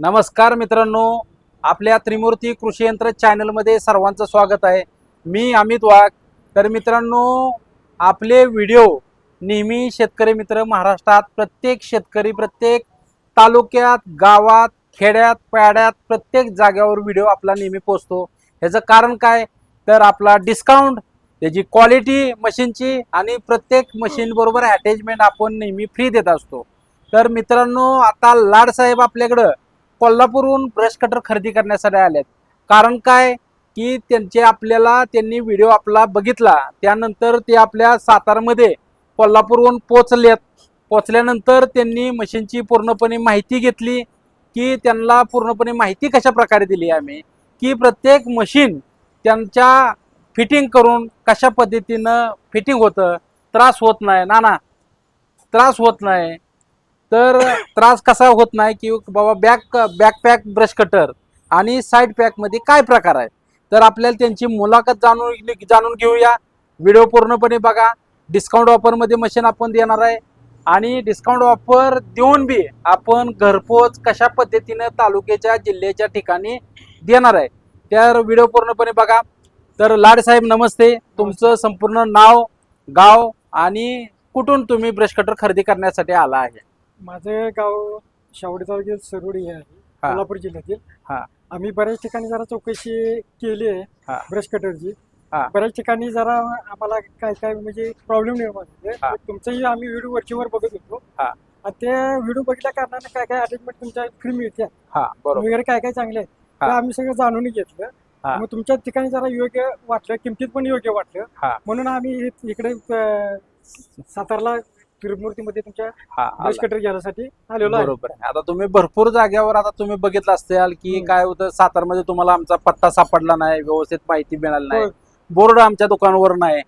नमस्कार मित्रांनो आपल्या त्रिमूर्ती कृषी यंत्र चॅनलमध्ये सर्वांचं स्वागत आहे. मी अमित वाघ. तर मित्रांनो आपले व्हिडिओ नेहमी शेतकरी मित्र महाराष्ट्रात प्रत्येक शेतकरी प्रत्येक तालुक्यात गावात खेड्यात पाड्यात प्रत्येक जागेवर व्हिडिओ आपला नेहमी पोचतो. ह्याचं कारण काय? तर आपला डिस्काउंट त्याची क्वालिटी मशीनची आणि प्रत्येक मशीनबरोबर अटॅचमेंट आपण नेहमी फ्री देत असतो. तर मित्रांनो आता लाड साहेब आपल्याकडं कोल्हापूरहून ब्रश कटर खरेदी करण्यासाठी आल्यात कारण काय? की त्यांचे आपल्याला त्यांनी व्हिडिओ आपला बघितला. त्यानंतर ते आपल्या सातारमध्ये कोल्हापूरहून पोचलेत पोचल्यानंतर त्यांनी मशीनची पूर्णपणे माहिती घेतली की त्यांना पूर्णपणे माहिती कशा प्रकारे दिली आम्ही की प्रत्येक मशीन त्यांच्या फिटिंग करून कशा पद्धतीनं फिटिंग होतं. त्रास होत नाही. ना ना त्रास होत नाही. तर त्रास कसा होत नाही की बाबा बॅक बॅकपॅक ब्रश कटर आणि साईड पॅकमध्ये काय प्रकार आहे? तर आपल्याला त्यांची मुलाखत जाणून जाणून घेऊया. व्हिडिओ पूर्णपणे बघा. डिस्काउंट ऑफरमध्ये मशीन आपण देणार आहे. आणि डिस्काउंट ऑफर देऊन बी आपण घरपोच कशा पद्धतीनं तालुक्याच्या जिल्ह्याच्या ठिकाणी देणार आहे. तर व्हिडिओ पूर्णपणे बघा. तर लाड साहेब नमस्ते. तुमचं संपूर्ण नाव गाव आणि कुठून तुम्ही ब्रश कटर खरेदी करण्यासाठी आला आहे? माझं गाव शावडी तालुक्यात सरोडी हे आहे हा. कोल्हापूर जिल्ह्यातील हा. आम्ही बऱ्याच ठिकाणी जरा चौकशी केली आहे. ब्रश कटरची हा. बऱ्याच ठिकाणी जरा आम्हाला काय काय म्हणजे प्रॉब्लेम निर्माण हा. होते तुमचंही आम्ही व्हिडिओ वरचीवर बघत होतो हा. आणि त्या व्हिडिओ बघितल्या कारणाने काय काय अटॅचमेंट तुमच्या फ्री मिळते हा बरोबर वगैरे काय काय चांगले आहे ते. आम्ही सगळं जाणून हा. घेतलं मग तुमच्या ठिकाणी जरा योग्य वाटलं किमतीत पण योग्य हा. वाटलं म्हणून आम्ही इकडे अं, सातारला तिरुमूर्तीमध्ये तुमच्या हा ब्रश आला. कटर घ्यायसाठी आलेलो आहे. बरोबर आहे. आता तुम्ही भरपूर जागेवर आता तुम्ही बघितलं असाल की हम्म. काय होतं सातारमध्ये तुम्हाला आमचा पत्ता सापडला नाही व्यवस्थित माहिती मिळाली नाही. होय. बोर्ड आमच्या दुकानावर नाही.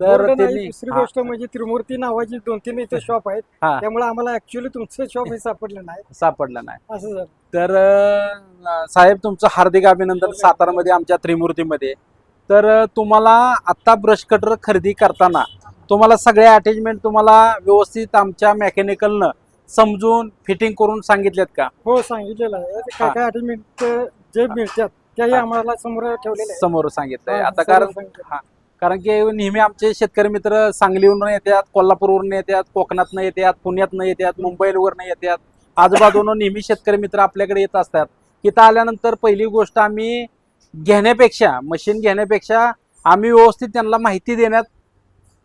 तर बोर्ड नाही, त्यांनी दुसरी हा, गोष्ट म्हणजे त्रिमूर्ती नावाची दोन तीन इथे शॉप आहेत. हा. त्यामुळे आम्हाला ऍक्च्युअली तुमचं शॉप हे सापडलं नाही. सापडला नाही. असं झालं. तर अं, साहेब तुमचं हार्दिक अभिनंदन सातारामध्ये आमच्या त्रिमूर्तीमध्ये. तर अं, तुम्हाला आत्ता ब्रश कटर खरेदी करताना तुम्हाला सगळे अटॅचमेंट तुम्हाला व्यवस्थित आमच्या मेकॅनिकलनं समजून फिटिंग करून सांगितलेत का? हो सांगितलेलं आहे. ते काय. काय जे मिळतात त्याही. आम्हाला समोर ठेवलेले समोर सांगितलंय. आता कारण. हा. कारण की नेहमी आमचे शेतकरी मित्र सांगलीवरून येतात कोल्हापूरवरून येतात कोकणातनं येतात पुण्यातनं येतात मुंबईवरनं येतात. आजूबाजूनं नेहमी शेतकरी मित्र आपल्याकडे येत असतात. इथं आल्यानंतर पहिली गोष्ट आम्ही घेण्यापेक्षा मशीन घेण्यापेक्षा आम्ही व्यवस्थित त्यांना माहिती देण्यात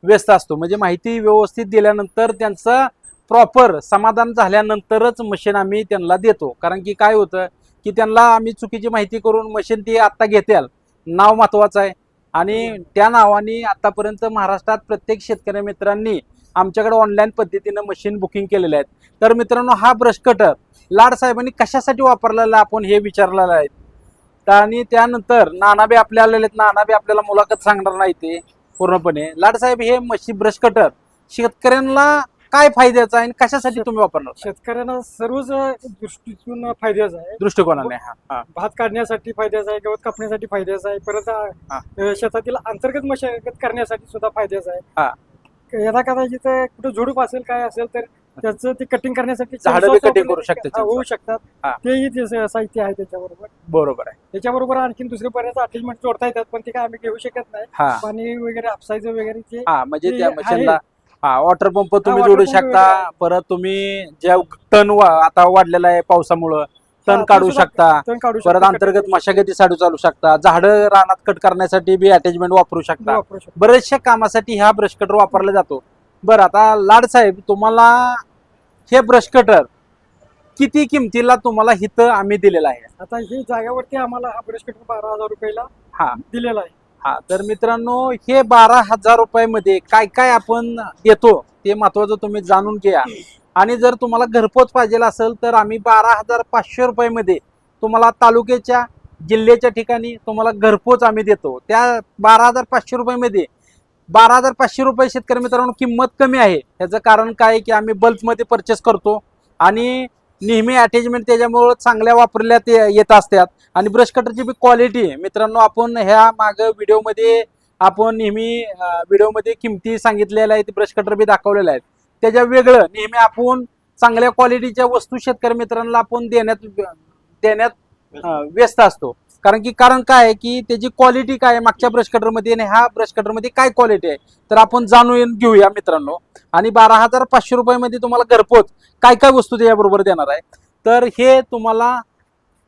व्यस्त असतो. म्हणजे माहिती व्यवस्थित दिल्यानंतर त्यांचं प्रॉपर समाधान झाल्यानंतरच मशीन आम्ही त्यांना देतो. कारण की काय होतं की त्यांना आम्ही चुकीची माहिती करून मशीन ती आत्ता घेत्याल. नाव महत्वाचं आहे. आणि त्या नावाने आतापर्यंत महाराष्ट्रात प्रत्येक शेतकरी मित्रांनी आमच्याकडे ऑनलाईन पद्धतीनं मशीन बुकिंग केलेलं आहे तर मित्रांनो हा ब्रश कटर लाड साहेबांनी कशासाठी वापरलेला आपण हे विचारलेलं आहे. आणि त्यानंतर नानाबे आपल्या आलेले आहेत. नानाबे आपल्याला मुलाखत सांगणार नाही ते. पूर्णपणे. लाड साहेब हे मशी ब्रश कटर शेतकऱ्यांना काय फायद्याचं आहे आणि कशासाठी तुम्ही वापरणार? शेतकऱ्यांना सर्वच दृष्टीतून फायद्याचं आहे. दृष्टिकोनाने हा हा. भात काढण्यासाठी फायद्याचं आहे गवत कापण्यासाठी फायद्याचं आहे. परत हा. अं, शेतातील अंतर्गत मशागत करण्यासाठी सुद्धा फायद्याचं हा. आहे यदा कदाचित कुठं झुडूप असेल काय असेल तर त्याचं ते कटिंग करण्यासाठी झाडं बी चिंचा cutting वगैरे करू शकते हा, होऊ. शकतात. हा. तेही ते स- साहित्य आहे त्याच्याबरोबर. बरोबर आहे. त्याच्याबरोबर आणखीन दुसरे बऱ्याच अटॅचमेंट जोडता येतात पण ते काय आम्ही घेऊ शकत नाही. हा. पाणी वगैरे हापसायचं वगैरे ते हा म्हणजे ते त्या आहे. मशीनला हा वॉटर पंप तुम्ही जोडू शकता. वगैरे. आहे. परत तुम्ही ज्या तण वा- आता वाढलेला आहे पावसामुळं तण काढू शकता. तण काढू परत अंतर्गत करू मशागतीसाठी चालू शकता. झाडं रानात कट करण्यासाठी बी अटॅचमेंट वापरू शकतो, शकता वापरू शकतो. बरेचशा कामासाठी हा ब्रश कटर वापरला जातो. बरं आता लाड साहेब तुम्हाला हे ब्रश कटर किती किमतीला तुम्हाला हिथं आम्ही दिलेला आहे? आता ही जाग्यावरती आम्हाला हा ब्रश कटर बारा हजार रुपयाला हा. दिलेला आहे. हा तर मित्रांनो हे बारा हजार रुपयामध्ये काय काय आपण देतो ते महत्वाचं तुम्ही जाणून घ्या. आणि जर तुम्हाला घरपोच पाहिजे असेल तर आम्ही बारा हजार पाचशे रुपयामध्ये तुम्हाला तालुक्याच्या जिल्ह्याच्या ठिकाणी तुम्हाला घरपोच आम्ही देतो. त्या बारा हजार पाचशे रुपयामध्ये बारा हजार पाचशे रुपये शेतकरी मित्रांनो किंमत कमी आहे. ह्याचं कारण काय आहे की आम्ही बल्कमध्ये परचेस करतो आणि नेहमी अटॅचमेंट त्याच्यामुळं चांगल्या वापरल्या ते येत असतात. आणि ब्रश कटरची बी क्वालिटी मित्रांनो आपण ह्या माग व्हिडिओमध्ये आपण नेहमी व्हिडिओमध्ये किमती सांगितलेल्या आहेत ब्रश कटर बी दाखवलेल्या आहेत. त्याच्या वेगळं नेहमी आपण चांगल्या क्वालिटीच्या वस्तू शेतकरी मित्रांना आपण देण्यात देण्यात व्यस्त असतो. कारण की कारण काय आहे की त्याची क्वालिटी काय आहे मागच्या ब्रश कटरमध्ये आणि ह्या ब्रश कटरमध्ये काय क्वालिटी आहे? तर आपण जाणून घेऊया मित्रांनो. आणि बारा हजार पाचशे रुपयामध्ये तुम्हाला घरपोच काय काय वस्तू त्याच्याबरोबर देणार आहे. तर हे तुम्हाला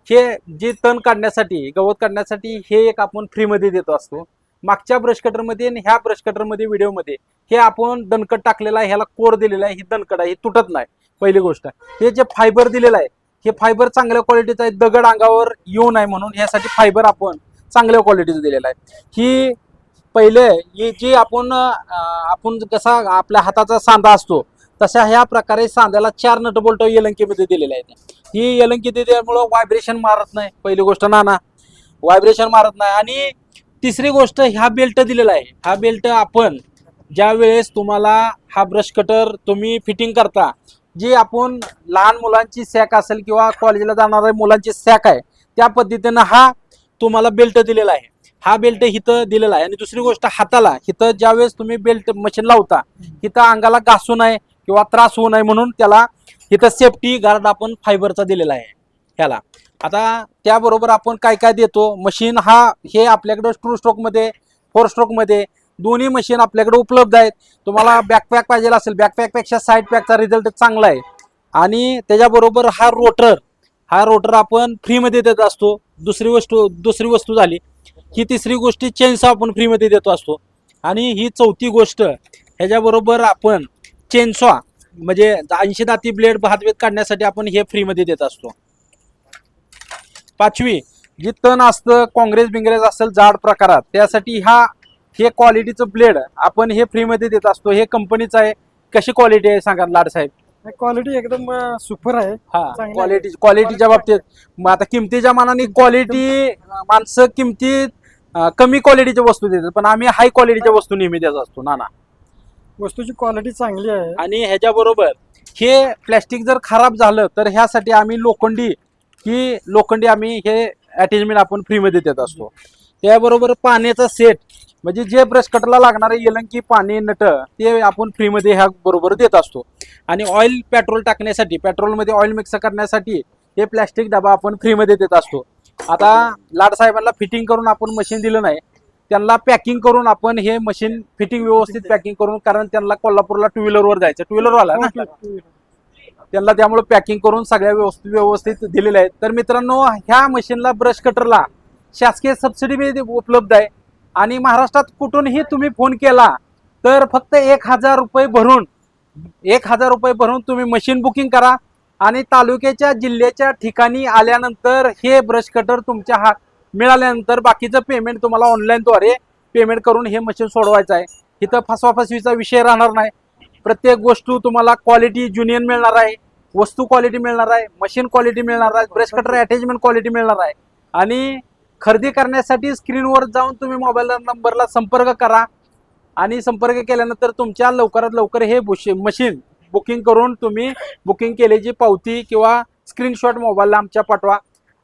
हे जे तण काढण्यासाठी गवत काढण्यासाठी हे एक आपण फ्रीमध्ये देत असतो. मागच्या ब्रश कटरमध्ये आणि ह्या ब्रश कटरमध्ये व्हिडिओमध्ये हे आपण दणकट टाकलेलं आहे ह्याला कोर दिलेला आहे ही दणकट आहे ही तुटत नाही. पहिली गोष्ट. हे जे फायबर दिलेलं आहे हे फायबर चांगल्या क्वालिटीचं आहे. दगड अंगावर येऊ नये म्हणून ह्यासाठी फायबर आपण चांगल्या क्वालिटीचं दिलेलं आहे. ही पहिले ही जी आपण आपण कसा आपल्या हाताचा सांधा असतो तशा ह्या प्रकारे सांध्याला चार नट बोल्ट यलंकीमध्ये दिलेले आहेत. ही यलंकी दिल्यामुळं व्हायब्रेशन मारत नाही. पहिली गोष्ट ना ना व्हायब्रेशन मारत नाही. आणि तिसरी गोष्ट ह्या बेल्ट दिलेला आहे. हा बेल्ट आपण ज्या वेळेस तुम्हाला हा ब्रश कटर तुम्ही फिटिंग करता जी आपण लहान मुलांची सॅक असेल किंवा कॉलेजला जाणाऱ्या मुलांची सॅक आहे त्या पद्धतीनं हा तुम्हाला बेल्ट दिलेला आहे. हा बेल्ट हिथं दिलेला आहे. आणि दुसरी गोष्ट हाताला इथं ज्यावेळेस तुम्ही बेल्ट मशीन लावता हिथं अंगाला घासू नये किंवा त्रास होऊ नये म्हणून त्याला इथं सेफ्टी गार्ड आपण फायबरचा दिलेला आहे. ह्याला. आता त्याबरोबर आपण काय काय देतो? मशीन हा हे आपल्याकडं टू स्ट्रोकमध्ये फोर स्ट्रोकमध्ये दोन्ही मशीन आपल्याकडे उपलब्ध आहेत. तुम्हाला बॅकपॅक पाहिजे असेल बॅकपॅकपेक्षा साईड पॅकचा रिझल्ट चांगला आहे. आणि त्याच्याबरोबर हा रोटर हा रोटर आपण फ्रीमध्ये देत असतो. दुसरी वस्तू दुसरी वस्तू झाली. ही तिसरी गोष्टी चेनसॉ आपण फ्रीमध्ये देतो असतो. आणि ही चौथी गोष्ट ह्याच्याबरोबर आपण चेनसॉ म्हणजे ऐंशी दाती ब्लेड भातवेत काढण्यासाठी आपण हे फ्रीमध्ये देत असतो. पाचवी जी तण असतं काँग्रेस बिंग्रेस असेल जाड प्रकारात त्यासाठी हा हे क्वालिटीचं ब्लेड आपण हे फ्रीमध्ये देत असतो. हे कंपनीचं आहे. कशी क्वालिटी आहे सांगा लाड साहेब? क्वालिटी एकदम सुपर आहे. हा. क्वालिटी क्वालिटीच्या बाबतीत. मग आता किमतीच्या मानाने क्वालिटी माणसं किमतीत कमी क्वालिटीच्या वस्तू देतात. पण आम्ही हाय क्वालिटीच्या वस्तू नेहमी देत असतो ना ना वस्तूची क्वालिटी चांगली आहे. आणि ह्याच्याबरोबर हे प्लॅस्टिक जर खराब झालं तर ह्यासाठी आम्ही लोखंडी ही लोखंडी आम्ही हे अटॅचमेंट आपण फ्रीमध्ये देत असतो. त्याबरोबर पाण्याचा सेट म्हणजे जे ब्रश कटरला लागणारे येलंकी पाणी नट ते आपण फ्रीमध्ये ह्या बरोबर देत असतो. आणि ऑइल पेट्रोल टाकण्यासाठी पेट्रोलमध्ये ऑइल मिक्स करण्यासाठी हे प्लॅस्टिक डबा आपण फ्रीमध्ये देत असतो. आता लाड साहेबांना फिटिंग करून आपण मशीन दिलं नाही त्यांना पॅकिंग करून आपण हे मशीन फिटिंग व्यवस्थित पॅकिंग करून कारण त्यांना कोल्हापूरला टू व्हीलरवर जायचं टू व्हीलरवाला ना? त्यांना त्यामुळे पॅकिंग करून सगळ्या व्यवस्थित व्यवस्थित दिलेल्या आहेत. तर मित्रांनो ह्या मशीनला ब्रश कटरला शासकीय सबसिडी उपलब्ध आहे. आणि महाराष्ट्रात कुठूनही तुम्ही फोन केला तर फक्त एक हजार रुपये भरून एक हजार रुपये भरून तुम्ही मशीन बुकिंग करा. आणि तालुक्याच्या जिल्ह्याच्या ठिकाणी आल्यानंतर हे ब्रश कटर तुमच्या हात मिळाल्यानंतर बाकीचं पेमेंट तुम्हाला ऑनलाईनद्वारे पेमेंट करून हे मशीन सोडवायचं आहे. इथं फसवाफसवीचा विषय राहणार नाही. प्रत्येक गोष्ट तुम्हाला क्वालिटी जुनियन मिळणार आहे वस्तू क्वालिटी मिळणार आहे मशीन क्वालिटी मिळणार आहे ब्रश कटर अटॅचमेंट क्वालिटी मिळणार आहे. आणि खरेदी करण्यासाठी स्क्रीनवर जाऊन तुम्ही मोबाईल नंबरला संपर्क करा. आणि संपर्क केल्यानंतर तुमच्या लवकरात लवकर हे मशीन बुकिंग करून तुम्ही बुकिंग केल्याची पावती किंवा स्क्रीनशॉट मोबाईलला आमच्या पाठवा.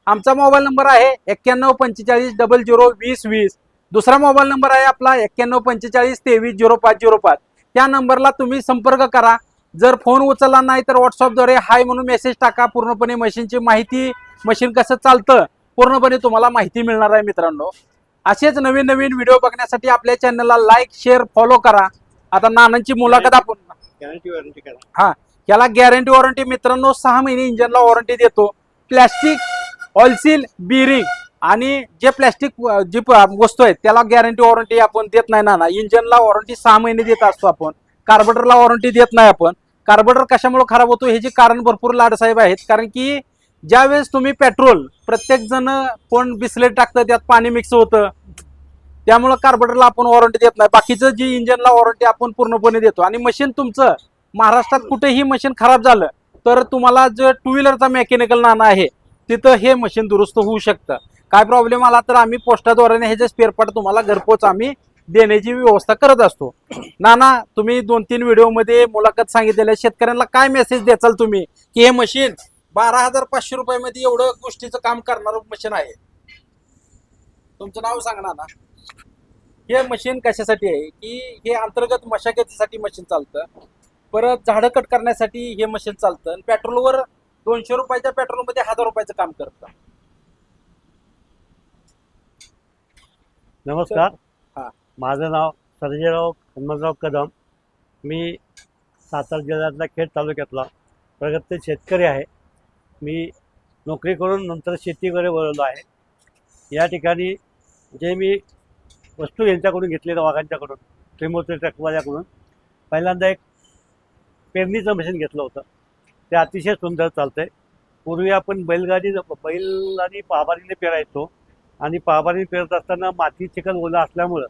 आमचा मोबाईल नंबर आहे एक्क्याण्णव पंचेचाळीस डबल झिरो वीस वीस. दुसरा मोबाईल नंबर आहे आपला एक्क्याण्णव पंचेचाळीस तेवीस झिरो पाच झिरो पाच. त्या नंबरला तुम्ही संपर्क करा. जर फोन उचलला नाही तर व्हॉट्सअपद्वारे हाय म्हणून मेसेज टाका. पूर्णपणे मशीनची माहिती मशीन कसं चालतं पूर्णपणे तुम्हाला माहिती मिळणार आहे मित्रांनो. असेच नवीन नवीन व्हिडिओ बघण्यासाठी आपल्या चॅनलला लाईक शेअर फॉलो करा. आता नानांची मुलाखत आपण गॅरंटी वॉरंटी करा. याला गॅरंटी वॉरंटी मित्रांनो सहा महिने इंजनला वॉरंटी देतो. प्लॅस्टिक ऑइलसील बिरिंग आणि जे प्लॅस्टिक जी वस्तू आहेत त्याला गॅरंटी वॉरंटी आपण देत नाही ना ना इंजनला वॉरंटी सहा महिने देत असतो आपण. कार्बोरेटरला वॉरंटी देत नाही आपण. कार्बोरेटर कशामुळे खराब होतो? ह्याचे कारण भरपूर लाडसाहेब आहेत. कारण की ज्यावेळेस तुम्ही पेट्रोल प्रत्येक जण कोण बिस्लेट टाकतं त्यात पाणी मिक्स होतं. त्यामुळं कार्बोरेटरला आपण वॉरंटी देत नाही. बाकीचं जी इंजनला वॉरंटी आपण पूर्णपणे देतो. आणि मशीन तुमचं महाराष्ट्रात कुठेही मशीन खराब झालं तर तुम्हाला जे टू व्हीलरचा मेकॅनिकल नाना आहे तिथं हे मशीन दुरुस्त होऊ शकतं. काय प्रॉब्लेम आला तर आम्ही पोस्टाद्वारे हे जे स्पेअर पार्ट तुम्हाला घरपोच आम्ही देण्याची व्यवस्था करत असतो. नाना तुम्ही दोन तीन व्हिडिओमध्ये मुलाखत सांगितलेल्या शेतकऱ्यांना काय मेसेज द्याचाल तुम्ही? की हे मशीन बारा हजार पाचशे रुपयामध्ये एवढं गोष्टीचं काम करणारं मशीन आहे. तुमचं नाव सांगा ना. हे मशीन कशासाठी आहे? की हे अंतर्गत मशागतीसाठी मशीन चालतं. परत झाडं कट करण्यासाठी हे मशीन चालतं. आणि पेट्रोलवर दोनशे रुपयाच्या पेट्रोलमध्ये हजार रुपयाचं काम करतं. नमस्कार. हा. माझं नाव सर्जेराव हनुमंतराव कदम. मी सातारा जिल्ह्यातला खेड तालुक्यातला प्रगत शेतकरी आहे. मी नोकरी करून नंतर शेतीकडे वळलो आहे. या ठिकाणी जे मी वस्तू यांच्याकडून घेतलेलं वाघांच्याकडून त्रिमूर्ती ट्रकवाल्याकडून पहिल्यांदा एक पेरणीचं मशीन घेतलं होतं. ते अतिशय सुंदर चालतंय. पूर्वी आपण बैलगाडी बैल आणि पहाबारीने पेरायचो आणि पहाबारी पेरत असताना माती चिखल ओला असल्यामुळं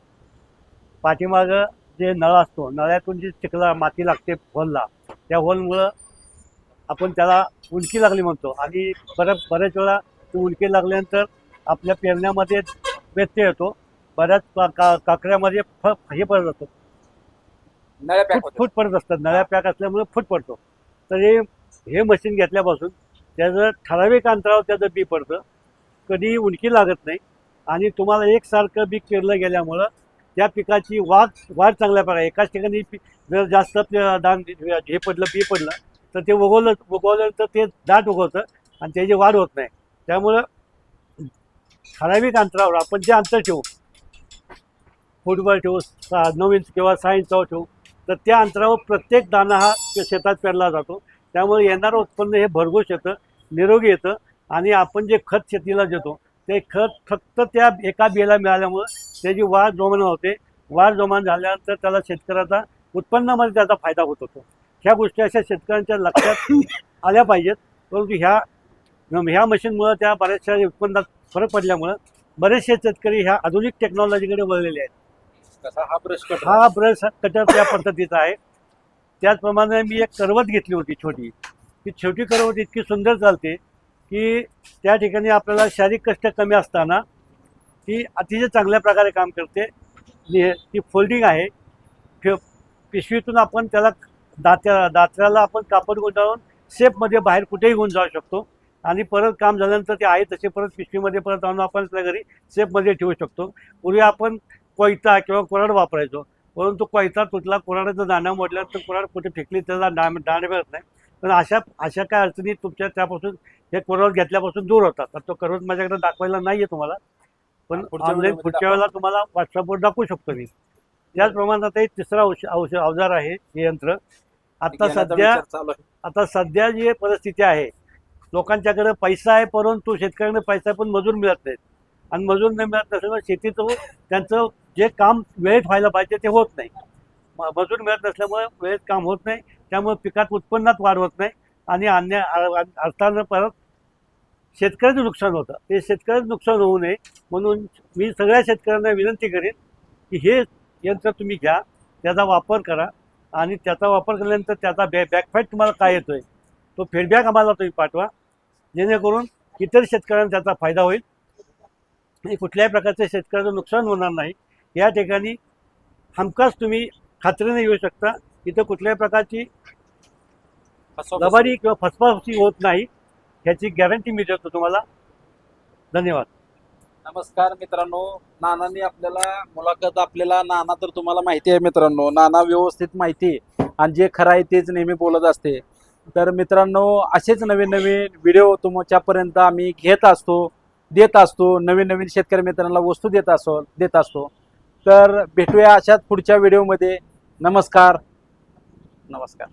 पाठीमागं जे नळ असतो नळ्यातून जी चिखला माती लागते होलला त्या होलमुळं आपण त्याला उलकी लागली म्हणतो. आणि बऱ्याच बऱ्याच वेळा ती उलकी लागल्यानंतर आपल्या पेरण्यामध्ये व्यत्यय येतो. बऱ्याच का काकड्यामध्ये फ हे पडत असतो. नळ्या pack फूट पडत असतात. नळ्या पॅक असल्यामुळे फूट पडतो. तर हे हे मशीन घेतल्यापासून त्याचं ठराविक अंतरावर त्याचं बी पडतं. कधी उंकी लागत नाही. आणि तुम्हाला एकसारखं बी पेरलं गेल्यामुळं त्या पिकाची वाढ वाढ चांगल्या प्रकारे एकाच ठिकाणी पी- जर जास्त दान हे पडलं बी पडलं तर ते उगवलं उगवल्यानंतर ते दाट उगवतं आणि त्याची वाढ होत नाही. त्यामुळं ठराविक अंतरावर आपण जे अंतर ठेवू फुटबॉल ठेवू सहा नऊ इंच किंवा सहा इंचावर ठेवू तर त्या अंतरावर प्रत्येक दाणा हा शेतात पेरला जातो. त्यामुळे येणारं उत्पन्न हे भरघोस येतं निरोगी येतं आणि आपण जे खत शेतीला देतो ते खत फक्त त्या एका बियाला मिळाल्यामुळं त्याची वाढ जोमान होते. वाढ जोमान झाल्यानंतर त्याला शेतकऱ्याचा उत्पन्नामध्ये त्याचा फायदा होत होतो. ह्या गोष्टी अशा शेतकऱ्यांच्या लक्षात आल्या पाहिजेत. परंतु ह्या ह्या मशीनमुळं त्या बऱ्याचशा उत्पन्नात फरक पडल्यामुळं बरेचसे शेतकरी ह्या आधुनिक टेक्नॉलॉजीकडे वळलेले आहेत. कसा हा ब्रश कट हा ब्रश कटर त्या पद्धतीचा आहे. त्याचप्रमाणे मी एक करवत घेतली होती छोटी. ती छोटी करवत इतकी सुंदर चालते की त्या ठिकाणी आपल्याला शारीरिक कष्ट कमी असताना ती अतिशय चांगल्या प्रकारे काम करते. ती फोल्डिंग आहे. पिशवीतून आपण त्याला दात्या दात्र्याला आपण कापड गुंडाळून शेपमध्ये बाहेर कुठेही घेऊन जाऊ शकतो. आणि परत काम झाल्यानंतर ते आहे तसे परत पिशवीमध्ये परत आणून आपण आपल्या घरी शेपमध्ये ठेवू शकतो. पूर्वी आपण कोयता किंवा कोराड वापरायचो. परंतु कोयता तुटला कोराडाचा दाणा मोडल्यानंतर कोराड कुठे फेकली त्याला दाण दाणे मिळत नाही. पण अशा अशा काय अडचणी तुमच्या त्यापासून हे कोराड घेतल्यापासून दूर होतात. तर तो करवत माझ्याकडे दाखवायला नाही आहे तुम्हाला. पण ऑनलाईन पुढच्या वेळेला तुम्हाला व्हॉट्सअपवर दाखवू शकतो मी. त्याचप्रमाणे आता एक तिसरा औष औषध अवजार आहे हे यंत्र. आता सध्या. आता सध्या जी परिस्थिती आहे लोकांच्याकडे पैसा आहे परंतु शेतकऱ्यांना पैसा पण मजूर मिळत नाहीत. आणि मजूर नाही मिळत नसल्यामुळे शेतीचं त्यांचं जे काम वेळेत व्हायला पाहिजे ते होत नाही. म- मजूर मिळत नसल्यामुळे वेळेत काम होत नाही त्यामुळे पिकात उत्पन्नात वाढ होत नाही आणि अन्य अर्थानं परत शेतकऱ्याचं नुकसान होतं. ते शेतकऱ्याचं नुकसान होऊ नये म्हणून मी सगळ्या शेतकऱ्यांना विनंती करेन की हे यंत्र तुम्ही घ्या त्याचा वापर करा आणि त्याचा वापर केल्यानंतर त्याचा बॅ बॅकफॅट तुम्हाला काय येतोय तो फीडबॅक आम्हाला तुम्ही पाठवा. जेणेकरून इतर शेतकऱ्यांना त्याचा फायदा होईल. आणि कुठल्याही प्रकारच्या शेतकऱ्याचं नुकसान होणार नाही. या ठिकाणी हमखास तुम्ही खात्रीने येऊ शकता. इथं कुठल्याही प्रकारची लबाडी किंवा फसफासी होत नाही ह्याची गॅरंटी मी देतो तुम्हाला. धन्यवाद. नमस्कार मित्रांनो नानांनी आपल्याला मुलाखत आपल्याला नाना तर तुम्हाला माहिती आहे मित्रांनो नाना व्यवस्थित माहिती आहे. आणि जे खरं आहे तेच नेहमी बोलत असते. तर मित्रांनो असेच नवीन नवीन व्हिडिओ तुमच्यापर्यंत आम्ही घेत असतो देत असतो नवीन नवीन शेतकरी मित्रांना वस्तू देत असो देत असतो. तर भेटूया अशाच पुढच्या व्हिडिओमध्ये नमस्कार. नमस्कार.